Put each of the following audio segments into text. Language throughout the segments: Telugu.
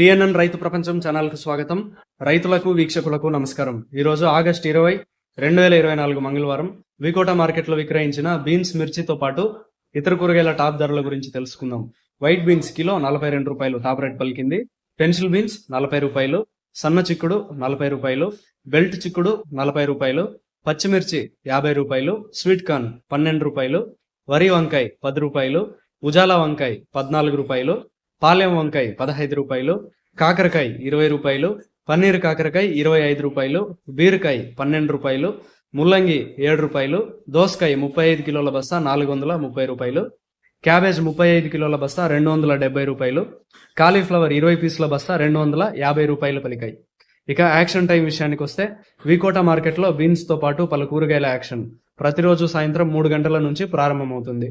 పిఎన్ఎన్ రైతు ప్రపంచం ఛానల్కు స్వాగతం. రైతులకు వీక్షకులకు నమస్కారం. ఈరోజు ఆగస్ట్ ఇరవై రెండు వేల ఇరవై నాలుగు మంగళవారం వికోట మార్కెట్లో విక్రయించిన బీన్స్ మిర్చితో పాటు ఇతర కూరగాయల టాప్ ధరల గురించి తెలుసుకుందాం. వైట్ బీన్స్ కిలో నలభై రెండు రూపాయలు టాప్ రేట్ పలికింది. పెన్సిల్ బీన్స్ నలభై రూపాయలు సన్న చిక్కుడు నలభై రూపాయలు బెల్ట్ చిక్కుడు నలభై రూపాయలు పచ్చిమిర్చి యాభై రూపాయలు స్వీట్ కార్న్ పన్నెండు రూపాయలు వరి వంకాయ పది రూపాయలు ఉజాలా వంకాయ పద్నాలుగు రూపాయలు పాలెం వంకాయ పదహైదు రూపాయలు కాకరకాయ ఇరవై రూపాయలు పన్నీర్ కాకరకాయ ఇరవై ఐదు రూపాయలు బీరకాయ పన్నెండు రూపాయలు ముల్లంగి ఏడు రూపాయలు దోసకాయ ముప్పై ఐదు కిలోల బస్తా నాలుగు వందల ముప్పై రూపాయలు క్యాబేజ్ ముప్పై ఐదు కిలోల బస్తా రెండు వందల డెబ్బై రూపాయలు కాలీఫ్లవర్ ఇరవై పీసుల బస్తా రెండు వందల యాభై రూపాయలు పలికాయి. ఇక యాక్షన్ టైం విషయానికి వస్తే వికోట మార్కెట్లో బీన్స్తో పాటు పలు కూరగాయల యాక్షన్. ప్రతిరోజు సాయంత్రం మూడు గంటల నుంచి ప్రారంభమవుతుంది.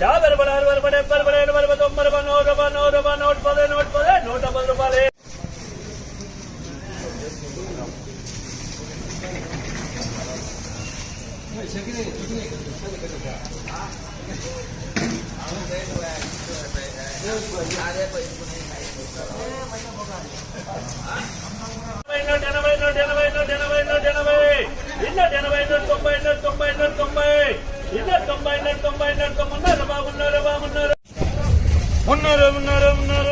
యా బరబడ బరబడ బరబడ బరబడ తొంభై రూపాయలు ఎనభై నూట ఎనభై నూట ఎనభై నూట ఎనభై ఇళ్ళ